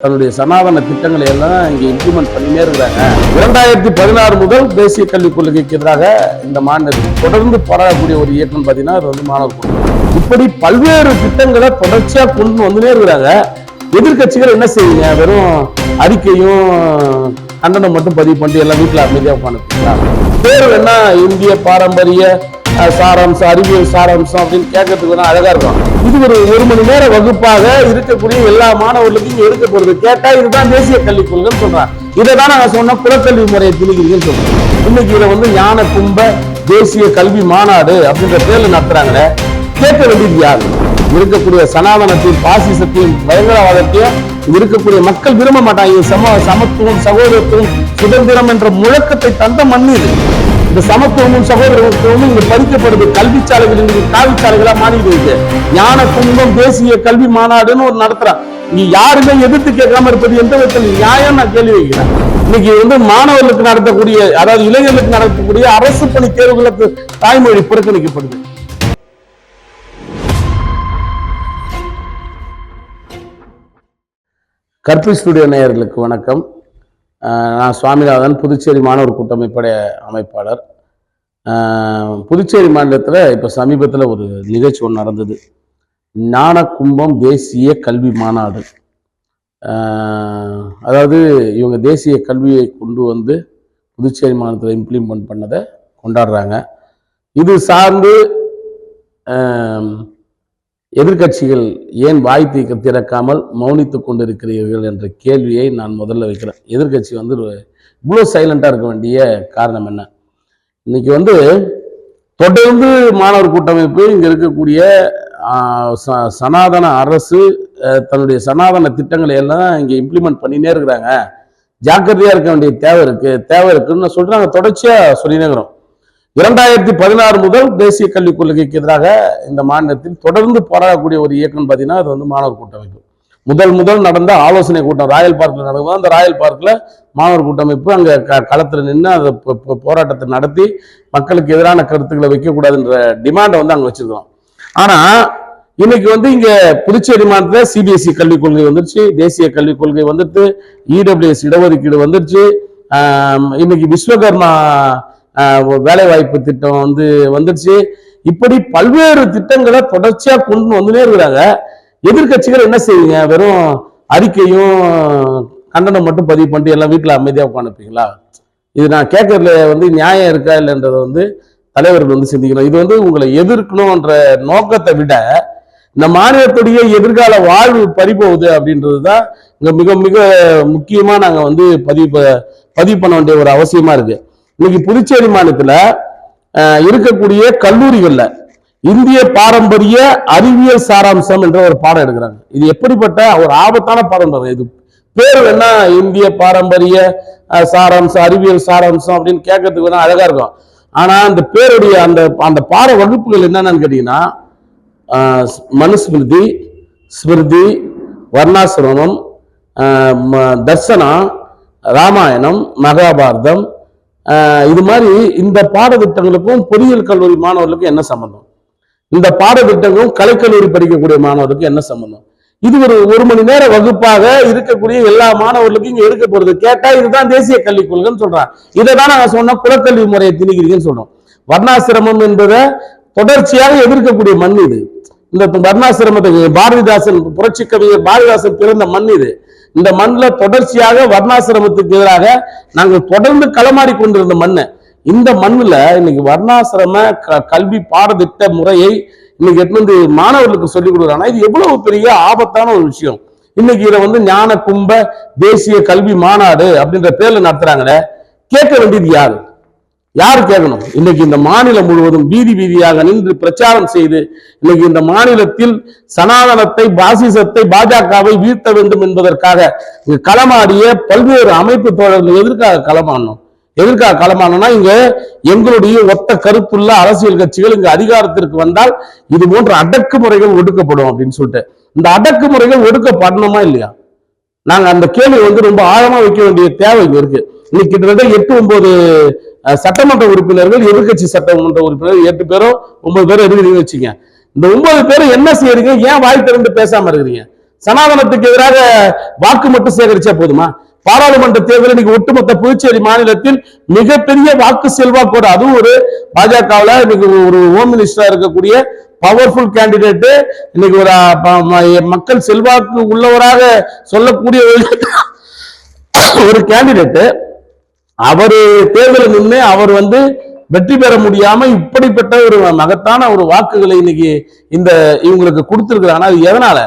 தன்னுடைய சனாதன திட்டங்களை எல்லாம் இங்கே இம்ப்ளிமெண்ட் பண்ணினே இருக்கிறாங்க. இரண்டாயிரத்தி பதினாறு முதல் தேசிய கல்விக் கொள்கைக்கு எதிராக இந்த மாநிலத்தில் தொடர்ந்து போராடக்கூடிய ஒரு இயக்கம் பார்த்தீங்கன்னா அது வந்து மாணவர் கூட்டம் இப்படி பல்வேறு திட்டங்களை தொடர்ச்சியாக கொண்டு வந்துனே இருக்கிறாங்க. எதிர்க்கட்சிகள் என்ன செய்வீங்க? வெறும் அறிக்கையும் கண்டனம் மட்டும் பதிவு பண்ணிட்டு எல்லாம் வீட்டில் அமைதியாக உட்காந்துருக்கீங்களா பேர் வேணா இந்திய பாரம்பரிய சாராம்சம் அறிவியல் சாராம்சம் அப்படின்னு கேட்கறதுக்கு தான் அழகா இருக்கும். இது ஒரு ஒரு மணி நேர வகுப்பாக இருக்கக்கூடிய எல்லா மாணவர்களுக்கும் எடுக்க போறது. கேட்டா இதுதான் தேசிய கல்விக் கொள்கைன்னு சொல்றாங்க. இதை தான் நாங்க சொன்ன குலக்கல்வி முறையை திணிக்கிறீங்கன்னு சொல்றோம். இன்னைக்கு இதை வந்து ஞான கும்ப தேசிய கல்வி மாநாடு அப்படின்ற பேர்ல நடத்துறாங்களே. கேட்க வேண்டியது யாரு? இருக்கக்கூடிய சனாதனத்தையும் பாசிசத்தையும் பயங்கரவாதத்தையும் இருக்கக்கூடிய மக்கள் விரும்ப மாட்டாங்க. சம சமத்துவம் சகோதரத்துவம் சுதந்திரம் என்ற முழக்கத்தை தந்த மண்ணு இது. இந்த சமத்துவமும் சகோதரத்துவமும் இங்கு பறிக்கப்படுது. கல்வி சாலைகள் இன்றைக்கு காவி சாலைகளா மாறிட்டு இருக்கு ஞான கும்பம் தேசிய கல்வி மாநாடுன்னு ஒரு நடத்துறான் நீ யாருமே எதிர்த்து கேட்காம இருப்பது எந்த விதத்தில்? நியாயம் நான் கேள்வி வைக்கிறேன். இன்னைக்கு வந்து மாணவர்களுக்கு நடத்தக்கூடிய அதாவது இளைஞர்களுக்கு நடத்தக்கூடிய அரசு பணி தேர்வுகளுக்கு தாய்மொழி புறக்கணிக்கப்படுது. கற்பி ஸ்டுடியோ நேயர்களுக்கு வணக்கம். நான் சுவாமிநாதன் புதுச்சேரி மாணவர் கூட்டமைப்புடைய அமைப்பாளர். புதுச்சேரி மாநிலத்தில் இப்போ சமீபத்தில் ஒரு நிகழ்ச்சி ஒன்று நடந்தது. ஞான கும்பம் தேசிய கல்வி மாநாடு. அதாவது இவங்க தேசிய கல்வியை கொண்டு வந்து புதுச்சேரி மாநிலத்தில் இம்ப்ளிமெண்ட் பண்ணதை கொண்டாடுறாங்க. இது சார்ந்து எதிர்கட்சிகள் எதிர்க்கட்சிகள் ஏன் வாய் தீக்க திறக்காமல் மௌனித்து கொண்டிருக்கிறீர்கள் என்ற கேள்வியை நான் முதல்ல வைக்கிறேன். எதிர்க்கட்சி வந்து ஒரு- இவ்வளோ சைலண்டாக இருக்க வேண்டிய காரணம் என்ன? இன்னைக்கு வந்து தொடர்ந்து மாணவர் கூட்டமைப்பு இங்கே இருக்கக்கூடிய ச- சனாதன அரசு தன்னுடைய சனாதன திட்டங்களை எல்லாம் இங்கே இம்ப்ளிமெண்ட் பண்ணினே இருக்கிறாங்க. ஜாக்கிரதையாக இருக்க வேண்டிய தேவை இருக்குது தேவை இருக்குன்னு சொல்றாங்க. தொடர்ச்சியாக சொல்லினே இருக்கிறோம். இரண்டாயிரத்தி பதினாறு முதல் தேசிய கல்விக் கொள்கைக்கு எதிராக இந்த மாநிலத்தில் தொடர்ந்து போராடக்கூடிய ஒரு இயக்கம் பார்த்தீங்கன்னா அது வந்து மாணவர் கூட்டமைப்பு. முதல் முதல் நடந்த ஆலோசனை கூட்டம் ராயல் பார்க்கில் நடக்கும் அந்த ராயல் பார்க்கில் மாணவர் கூட்டமைப்பு அங்கே க களத்தில் நின்று அதை போராட்டத்தை நடத்தி மக்களுக்கு எதிரான கருத்துக்களை வைக்கக்கூடாதுன்ற டிமாண்டை வந்து அங்கே வச்சிருக்கோம் ஆனால் இன்னைக்கு வந்து இங்கே புதுச்சேரி மாநிலத்தில் சிபிஎஸ்இ கல்விக் கொள்கை வந்துருச்சு. தேசிய கல்விக் கொள்கை வந்துட்டு இடபிள்யூஎஸ் இடஒதுக்கீடு வந்துருச்சு. இன்னைக்கு விஸ்வகர்மா வேலைவாய்ப்பு திட்டம் வந்து வந்துடுச்சு இப்படி பல்வேறு திட்டங்களை தொடர்ச்சியாக கொண்டு வந்துனே இருக்கிறாங்க. எதிர்க்கட்சிகள் என்ன செய்வீங்க? வெறும் அறிக்கையும் கண்டனம் மட்டும் பதிவு பண்ணிட்டு எல்லாம் வீட்டில் அமைதியாக உட்காந்துப்பீங்களா? இது நான் கேட்கறதுல வந்து நியாயம் இருக்கா இல்லைன்றதை வந்து தலைவர்கள் வந்து சிந்திக்கணும். இது வந்து உங்களை எதிர்க்கணும்ன்ற நோக்கத்தை விட இந்த மாநிலத்துடைய எதிர்கால வாழ்வு பறிபோகுது அப்படின்றது தான் இங்கே மிக மிக முக்கியமாக நாங்கள் வந்து பதிவு பதிவு பண்ண வேண்டிய ஒரு அவசியமாக இருக்குது இன்னைக்கு புதுச்சேரி மாநிலத்துல இருக்கக்கூடிய கல்லூரிகள்ல இந்திய பாரம்பரிய அறிவியல் சாராம்சம் என்ற ஒரு பாடம் எடுக்கிறாங்க இது எப்படிப்பட்ட ஒரு ஆபத்தான பாடம் பாருங்க. இது பேர் என்ன இந்திய பாரம்பரிய சாராம்சம் அறிவியல் சாராம்சம் அப்படின்னு கேட்கறதுக்கு வேணா அழகா இருக்கும் ஆனா அந்த பேருடைய அந்த அந்த பாட வகுப்புகள் என்னென்னு கேட்டீங்கன்னா மனுஸ்மிருதி ஸ்மிருதி வர்ணாசிரமம் ம- தர்சனம் ராமாயணம் மகாபாரதம் இது மாதிரி இந்த பாடத்திட்டங்களுக்கும் பொறியியல் கல்லூரி மாணவர்களுக்கும் என்ன சம்பந்தம்? இந்த பாடத்திட்டங்களும் கலைக்கல்லூரி படிக்கக்கூடிய மாணவர்களுக்கு என்ன சம்பந்தம்? இது ஒரு ஒரு மணி நேர வகுப்பாக இருக்கக்கூடிய எல்லா மாணவர்களுக்கும் இங்க எடுக்க போறது. கேட்டா இதுதான் தேசிய கல்விக் கொள்கைன்னு சொல்றான் இதை தான் நாங்க சொன்ன குலக்கல்வி முறையை திணிக்கிறீங்கன்னு சொல்றோம். வர்ணாசிரமம் என்பதை தொடர்ச்சியாக எதிர்க்கக்கூடிய மண் இது. இந்த வர்ணாசிரமத்துக்கு பாரதிதாசன் புரட்சி கவிஞர் பாரதிதாசன் பிறந்த மண் இது. இந்த மண்ணில் தொடர்ச்சியாக வர்ணாசிரமத்துக்கு எதிராக நாங்கள் தொடர்ந்து களமாடி கொண்டிருந்த மண்ணை. இந்த மண்ணில் இன்னைக்கு வர்ணாசிரம க- கல்வி பாடத்திட்ட முறையை இன்னைக்கு எட்டு வந்து மாணவர்களுக்கு சொல்லிக் கொடுக்குறாங்கன்னா இது எவ்வளவு பெரிய ஆபத்தான ஒரு விஷயம். இன்னைக்கு இதை வந்து ஞான கும்ப தேசிய கல்வி மாநாடு அப்படின்ற பேர்ல நடத்துறாங்களே. கேட்க வேண்டியது யாரு? யார் கேட்கணும்? இன்னைக்கு இந்த மாநிலம் முழுவதும் வீதி வீதியாக நின்று பிரச்சாரம் செய்து இன்னைக்கு இந்த மாநிலத்தில் சனாதனத்தை பாசிசத்தை பாஜகவை வீழ்த்த வேண்டும் என்பதற்காக களமாடிய பல்வேறு அமைப்பு தோழர்கள் எதற்காக களமாடணும் எதற்காக களமானோம்னா இங்க எங்களுடைய ஒத்த கருத்துள்ள அரசியல் கட்சிகள் இங்க அதிகாரத்திற்கு வந்தால் இது போன்ற அடக்குமுறைகள் ஒடுக்கப்படும் அப்படின்னு சொல்லிட்டு. இந்த அடக்குமுறைகள் ஒடுக்கப்படணுமா இல்லையா? நாங்க அந்த கேள்வி வந்து ரொம்ப ஆழமா வைக்க வேண்டிய தேவை இங்க இருக்கு. இன்னைக்கு கிட்டத்தட்ட எட்டு ஒன்பது சட்டமன்ற உறுப்பினர்கள் எதிர்க்கட்சி சட்டமன்ற உறுப்பினர் எட்டு பேரும் ஒன்பது பேரும் இருக்கிறீங்கன்னு வச்சுங்க இந்த ஒன்பது பேரும் என்ன செய்யறீங்க? ஏன் வாய் திறந்து பேசாம இருக்கிறீங்க? சனாதனத்துக்கு எதிராக வாக்கு மட்டும் சேகரிச்சா போதுமா? பாராளுமன்ற தேர்தலில் இன்னைக்கு ஒட்டுமொத்த புதுச்சேரி மாநிலத்தில் மிகப்பெரிய வாக்கு செல்வாக்கோட அதுவும் ஒரு பாஜகவில் இன்னைக்கு ஒரு ஹோம் மினிஸ்டரா இருக்கக்கூடிய பவர்ஃபுல் கேண்டிடேட் இன்னைக்கு ஒரு மக்கள் செல்வாக்கு உள்ளவராக சொல்லக்கூடிய ஒரு- கேண்டிடேட்டு அவரு தேர்தலில் நின்று அவர் வந்து வெற்றி பெற முடியாம இப்படிப்பட்ட ஒரு மகத்தான ஒரு வாக்குகளை இன்னைக்கு இந்த இவங்களுக்கு கொடுத்துருக்குறாங்க. அது எதனால?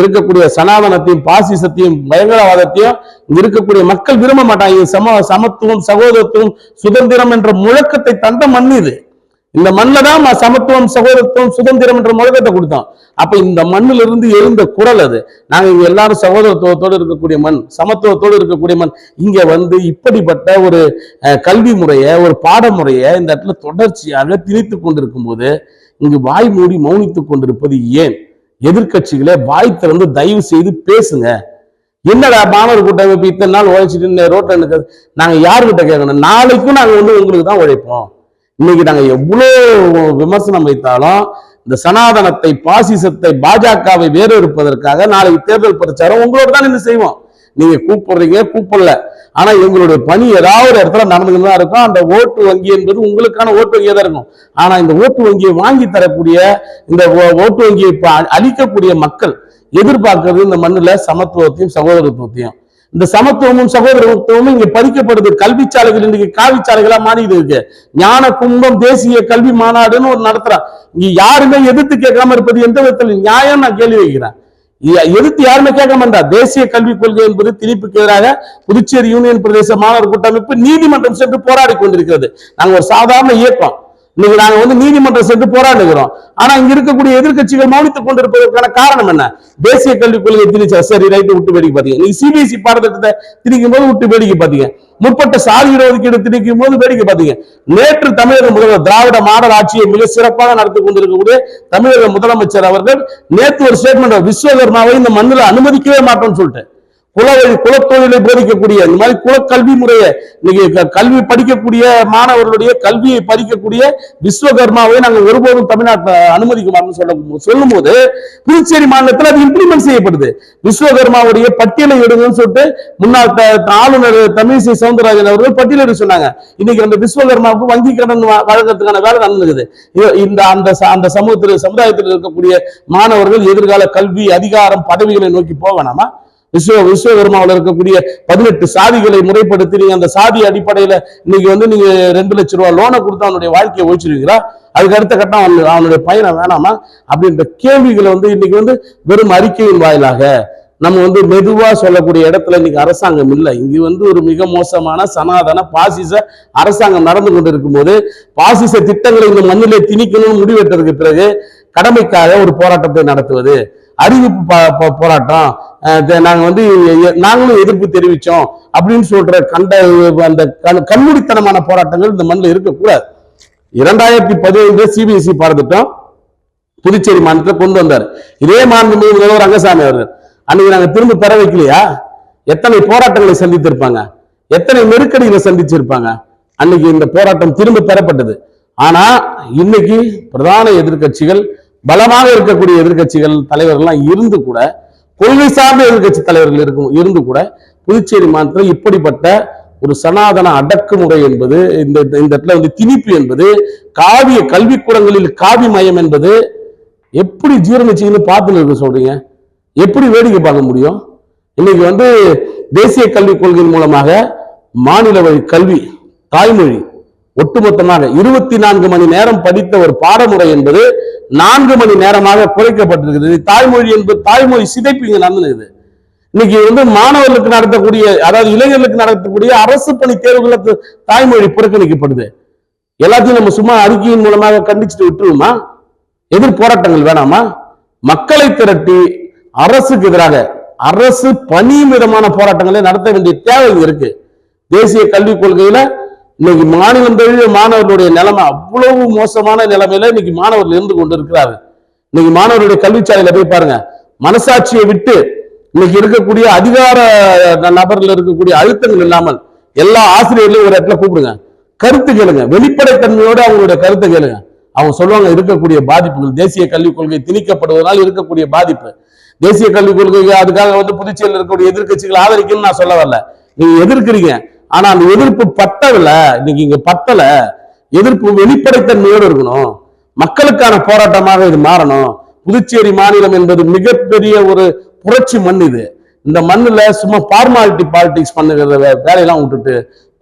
இருக்கக்கூடிய சனாதனத்தையும் பாசிசத்தையும் பயங்கரவாதத்தையும் இருக்கக்கூடிய மக்கள் விரும்ப மாட்டாங்க. சம சமத்துவம் சகோதரத்துவம் சுதந்திரம் என்ற முழக்கத்தை தந்த மண் இது. இந்த மண்ணில் தான் சமத்துவம் சகோதரத்துவம் சுதந்திரம் என்ற முழக்கத்தை கொடுத்தோம் அப்ப இந்த மண்ணிலிருந்து இருந்து எழுந்த குரல் அது. நாங்க இங்க எல்லாரும் சகோதரத்துவத்தோடு இருக்கக்கூடிய மண் சமத்துவத்தோடு இருக்கக்கூடிய மண். இங்க வந்து இப்படிப்பட்ட ஒரு கல்வி முறைய ஒரு பாடமுறைய இந்த இடத்துல தொடர்ச்சியாக திணித்து கொண்டிருக்கும் போது இங்கு வாய் மூடி மௌனித்துக் கொண்டிருப்பது ஏன்? எதிர்கட்சிகளை வாய் திறந்து தயவு செய்து பேசுங்க. என்னடா மாணவர் கூட்டமைப்பு இத்தனை நாள் உழைச்சிட்டு ரோட்ல நிற்கிறது நாங்க யாருக்கிட்ட கேட்கணும்? நாளைக்கும் நாங்க வந்து உங்களுக்கு தான் உழைப்போம். இன்னைக்கு நாங்க எவ்வளோ விமர்சனம் வைத்தாலும் இந்த சனாதனத்தை பாசிசத்தை பாஜகவை வேறறுப்பதற்காக நாளைக்கு தேர்தல் பிரச்சாரம் உங்களோடு தான் நின்று செய்வோம். நீங்க கூப்பிடுறீங்க கூப்பிடல. ஆனா எங்களுடைய பணி ஏதாவது ஒரு இடத்துல நடந்துகிட்டு தான் இருக்கும். அந்த ஓட்டு வங்கி என்பது உங்களுக்கான ஓட்டு வங்கியா தான் இருக்கும். ஆனா இந்த ஓட்டு வங்கியை வாங்கி தரக்கூடிய இந்த ஓ- ஓட்டு வங்கியை இப்ப அளிக்கக்கூடிய மக்கள் எதிர்பார்க்கிறது இந்த மண்ணில் சமத்துவத்தையும் சகோதரத்துவத்தையும். இந்த சமத்துவமும் சகோதரத்துவமும் இங்க பறிக்கப்படுது. கல்வி சாலைகள் இன்னைக்கு காவி சாலைகளா மாறிட்டு இருக்கு. ஞான கும்பம் தேசிய கல்வி மாநாடுன்னு ஒரு நடத்துறான் இங்க யாருமே எதிர்த்து கேட்காம இருப்பது எந்த விதத்தில் நியாயம் நான் கேள்வி வைக்கிறேன். எதிர்த்து யாருமே கேட்க மாட்டா. தேசிய கல்விக் கொள்கை என்பது திணிப்புக்கு எதிராக புதுச்சேரி யூனியன் பிரதேச மாணவர் கூட்டமைப்பு நீதிமன்றம் சென்று போராடி கொண்டிருக்கிறது. நாங்க ஒரு சாதாரண இயக்கம். இன்னைக்கு நாங்க வந்து நீதிமன்றம் சென்று போராடுகிறோம். ஆனா இங்க இருக்கக்கூடிய எதிர்க்கட்சிகள் மௌனித்துக் கொண்டிருப்பதற்கான காரணம் என்ன? தேசிய கல்விக் கொள்கை திணிச்சா சரி ரைட்டு விட்டு வேடிக்கை பாத்தீங்க நீங்க சிபிஎஸ்இ பாடத்திட்டத்தை திணிக்கும் போது விட்டு வேடிக்கை பாத்தீங்க முற்பட்ட சாதி இடஒதுக்கீடு திணிக்கும் போது வேடிக்கை பாத்தீங்க நேற்று தமிழக முதல்வர் திராவிட மாடல் ஆட்சியை மிக சிறப்பாக நடத்தி கொண்டிருக்கக்கூடிய தமிழக முதலமைச்சர் அவர்கள் நேற்று ஒரு ஸ்டேட்மெண்ட் விஸ்வகர்மாவை இந்த மண்ணில் அனுமதிக்கவே மாட்டோம்னு சொல்லிட்டு. குலவழி குலத்தொழிலை போதிக்கக்கூடிய இந்த மாதிரி குலக்கல்வி முறையை இன்னைக்கு க- கல்வி படிக்கக்கூடிய மாணவர்களுடைய கல்வியை பறிக்கக்கூடிய விஸ்வகர்மாவை நாங்கள் ஒருபோதும் தமிழ்நாட்டில் அனுமதிக்க மாட்டோம்னு சொல்ல சொல்லும் போது புதுச்சேரி மாநிலத்தில் அது இம்ப்ளிமெண்ட் செய்யப்படுது. விஸ்வகர்மாவுடைய பட்டியலை எடுங்கன்னு சொல்லிட்டு முன்னாள் த- ஆளுநர் தமிழிசை சவுந்தரராஜன் அவர்கள் பட்டியலிட சொன்னாங்க. இன்னைக்கு அந்த விஸ்வகர்மாவுக்கு வங்கி கடன் வழங்கறதுக்கான வேலை நடந்துக்குது இந்த அந்த ச- அந்த சமூகத்தில் சமுதாயத்தில் இருக்கக்கூடிய மாணவர்கள் எதிர்கால கல்வி அதிகாரம் பதவிகளை நோக்கி போக வேணாமா? விஸ்வ விஸ்வகர்மாவில் இருக்கக்கூடிய பதினெட்டு சாதிகளை முறைப்படுத்தி நீங்க அந்த சாதி அடிப்படையில இன்னைக்கு வந்து நீங்க ரெண்டு லட்சம் ரூபாய் லோனை கொடுத்து அவனுடைய வாழ்க்கையை ஒழிச்சிருக்கீங்களா அதுக்கு அடுத்த கட்டம் அவன் அவனுடைய பையனை வேணாமா? அப்படின்ற கேள்விகளை வந்து இன்னைக்கு வந்து வெறும் அறிக்கையின் வாயிலாக நம்ம வந்து மெதுவா சொல்லக்கூடிய இடத்துல இன்னைக்கு அரசாங்கம் இல்லை. இங்க வந்து ஒரு மிக மோசமான சனாதன பாசிச அரசாங்கம் நடந்து கொண்டு இருக்கும்போது பாசிச திட்டங்களை இந்த மண்ணிலே திணிக்கணும்னு முடிவெட்டதுக்கு பிறகு கடமைக்காக ஒரு போராட்டத்தை நடத்துவது. அறிவிப்பு ப- போராட்டம். நாங்கள் நாங்க வந்து நாங்களும் எதிர்ப்பு தெரிவித்தோம் அப்படின்னு சொல்ற கண்ட அந்த கண்மூடித்தனமான போராட்டங்கள் இந்த மண்ணில் இருக்கக்கூடாது. இரண்டாயிரத்தி பதினைந்து சிபிஎஸ்இ பாடத்திட்டம் புதுச்சேரி மாநிலத்தில் கொண்டு வந்தார். இதே மாநில முதல்வர் ரங்கசாமி அவர்கள். அன்னைக்கு நாங்க திரும்ப பெற வைக்கலையா? எத்தனை போராட்டங்களை சந்தித்திருப்பாங்க? எத்தனை நெருக்கடிகளை சந்திச்சிருப்பாங்க? அன்னைக்கு இந்த போராட்டம் திரும்ப பெறப்பட்டது. ஆனா இன்னைக்கு பிரதான எதிர்க்கட்சிகள் பலமாக இருக்கக்கூடிய எதிர்க்கட்சிகள் தலைவர்கள்லாம் இருந்து கூட கொள்கை சார்ந்த எதிர்க்கட்சி தலைவர்கள் இருக்கும் இருந்து கூட புதுச்சேரி மாநிலத்தில் இப்படிப்பட்ட ஒரு சனாதன அடக்குமுறை என்பது இந்த இந்த இடத்துல வந்து திணிப்பு என்பது காவிய கல்விக்கூடங்களில் காவி மயம் என்பது எப்படி ஜீரணிச்சிங்கன்னு பார்த்துன்னு இருக்க சொல்றீங்க? எப்படி வேடிக்கை பார்க்க முடியும்? இன்னைக்கு வந்து தேசிய கல்விக் கொள்கையின் மூலமாக மாநில வழி கல்வி தாய்மொழி ஒட்டுமொத்தமாக இருபத்தி நான்கு மணி நேரம் படித்த ஒரு பாடமுறை என்பது நான்கு மணி நேரமாக குறைக்கப்பட்டிருக்கிறது தாய்மொழி என்பது தாய்மொழி சிதைப்பு இங்க நடந்தது இன்னைக்கு வந்து மாணவர்களுக்கு நடத்தக்கூடிய அதாவது இளைஞர்களுக்கு நடத்தக்கூடிய அரசு பணி தேர்வுகளுக்கு தாய்மொழி புறக்கணிக்கப்படுது. எல்லாத்தையும் நம்ம சும்மா அறிக்கையின் மூலமாக கண்டிச்சுட்டு விட்டுருவோமா? எதிர் போராட்டங்கள் வேணாமா? மக்களை திரட்டி அரசுக்கு எதிராக அரசு பணி விதமான போராட்டங்களை நடத்த வேண்டிய தேவை இருக்கு. தேசிய கல்விக் கொள்கையில இன்னைக்கு மாநிலம் தழுவிய மாணவர்களுடைய நிலைமை அவ்வளவு மோசமான நிலைமையில இன்னைக்கு மாணவர்கள் இருந்து கொண்டு இருக்கிறாரு இன்னைக்கு மாணவர்களுடைய கல்விச்சாலையில போய் பாருங்க. மனசாட்சியை விட்டு இன்னைக்கு இருக்கக்கூடிய அதிகார நபர்ல இருக்கக்கூடிய அழுத்தங்கள் இல்லாமல் எல்லா ஆசிரியர்களையும் ஒரு இடத்துல கூப்பிடுங்க. கருத்து கேளுங்க. வெளிப்படைத்தன்மையோட அவங்களுடைய கருத்தை கேளுங்க. அவங்க சொல்லுவாங்க இருக்கக்கூடிய பாதிப்புகள். தேசிய கல்விக் கொள்கை திணிக்கப்படுவதனால் இருக்கக்கூடிய பாதிப்பு. தேசிய கல்விக் கொள்கை அதுக்காக வந்து புதுச்சேரியில் இருக்கக்கூடிய எதிர்கட்சிகள் ஆதரிக்கணும்னு நான் சொல்ல வரல. நீங்க எதிர்க்கிறீங்க. ஆனா அந்த எதிர்ப்பு பத்தவில்ல இன்னைக்கு இங்க பத்தல எதிர்ப்பு வெளிப்படைத்தன்மையோடு இருக்கணும். மக்களுக்கான போராட்டமாக இது மாறணும். புதுச்சேரி மாநிலம் என்பது மிகப்பெரிய ஒரு புரட்சி மண் இது. இந்த மண்ணுல சும்மா ஃபார்மாலிட்டி பாலிடிக்ஸ் பண்ணுகிற வேலையெல்லாம் விட்டுட்டு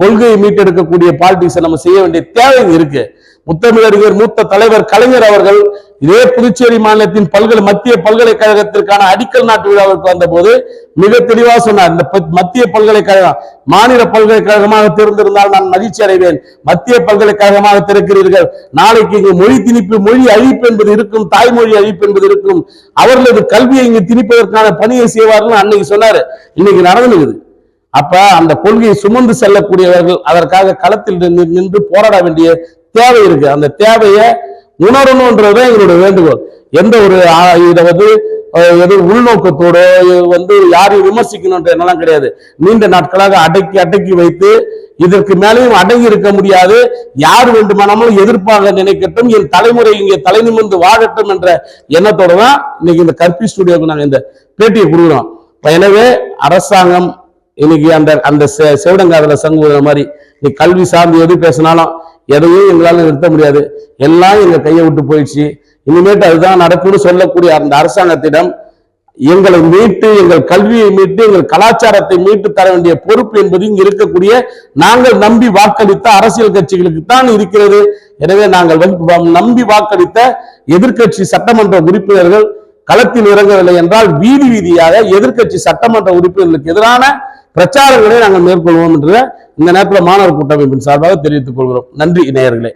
கொள்கையை மீட்டெடுக்கக்கூடிய பாலிடிக்ஸை நம்ம செய்ய வேண்டிய தேவை இருக்குது இருக்கு. முத்தமிழறிஞர் மூத்த தலைவர் கலைஞர் அவர்கள் இதே புதுச்சேரி மாநிலத்தின் பல்கலை மத்திய பல்கலைக்கழகத்திற்கான அடிக்கல் நாட்டு விழாவிற்கு வந்தபோது மிக தெளிவா சொன்னார் இந்த மத்திய பல்கலைக்கழகம் மாநில பல்கலைக்கழகமாக திறந்திருந்தால் நான் மகிழ்ச்சி அடைவேன். மத்திய பல்கலைக்கழகமாக திறக்கிறீர்கள். நாளைக்கு இங்கு மொழி திணிப்பு மொழி அழிப்பு என்பது இருக்கும் தாய்மொழி அழிப்பு என்பது இருக்கும். அவர்களது கல்வியை இங்கு திணிப்பதற்கான பணியை செய்வார்கள் அன்னைக்கு சொன்னாரு. இன்னைக்கு நடந்துக்குது. அப்ப அந்த கொள்கையை சுமந்து செல்லக்கூடியவர்கள் அதற்காக களத்தில் நின்று போராட வேண்டிய தேவை இருக்கு. அந்த தேவையை உணரணும்ன்றதுதான் எங்களுடைய வேண்டுகோள். எந்த ஒரு இதை வந்து எது உள்நோக்கத்தோடு வந்து யாரையும் விமர்சிக்கணும்ன்ற என்னெல்லாம் கிடையாது. நீண்ட நாட்களாக அடக்கி அடக்கி வைத்து இதற்கு மேலேயும் அடங்கி இருக்க முடியாது. யார் வேண்டுமானாலும் எதிர்ப்பாக நினைக்கட்டும் என் தலைமுறை இங்கே தலை நிமிர்ந்து வாழட்டும் என்ற எண்ணத்தோட தான் இன்னைக்கு இந்த கற்பி ஸ்டுடியோக்கு நாங்கள் இந்த பேட்டியை கொடுக்குறோம். எனவே அரசாங்கம் இன்னைக்கு அந்த அந்த செ- செவிடங்காதல சங்குற மாதிரி நீ கல்வி சார்ந்து எது பேசினாலும் எதையும் எங்களால் நிறுத்த முடியாது. எல்லாம் எங்கள் கையை விட்டு போயிடுச்சு. இனிமேட்டு அதுதான் நடக்கும்னு சொல்லக்கூடிய அந்த அரசாங்கத்திடம் எங்களை மீட்டு எங்கள் கல்வியை மீட்டு எங்கள் கலாச்சாரத்தை மீட்டு தர வேண்டிய பொறுப்பு என்பது இங்கு இருக்கக்கூடிய நாங்கள் நம்பி வாக்களித்த அரசியல் கட்சிகளுக்கு தான் இருக்கிறது. எனவே நாங்கள் வந்து நம்பி வாக்களித்த எதிர்க்கட்சி சட்டமன்ற உறுப்பினர்கள் களத்தில் இறங்கவில்லை என்றால் வீதி வீதியாக எதிர்க்கட்சி சட்டமன்ற உறுப்பினர்களுக்கு எதிரான பிரச்சாரங்களை நாங்கள் மேற்கொள்வோம் என்று இந்த நேரத்தில் மாணவர் கூட்டமைப்பின் சார்பாக தெரிவித்துக் கொள்கிறோம். நன்றி நேயர்களே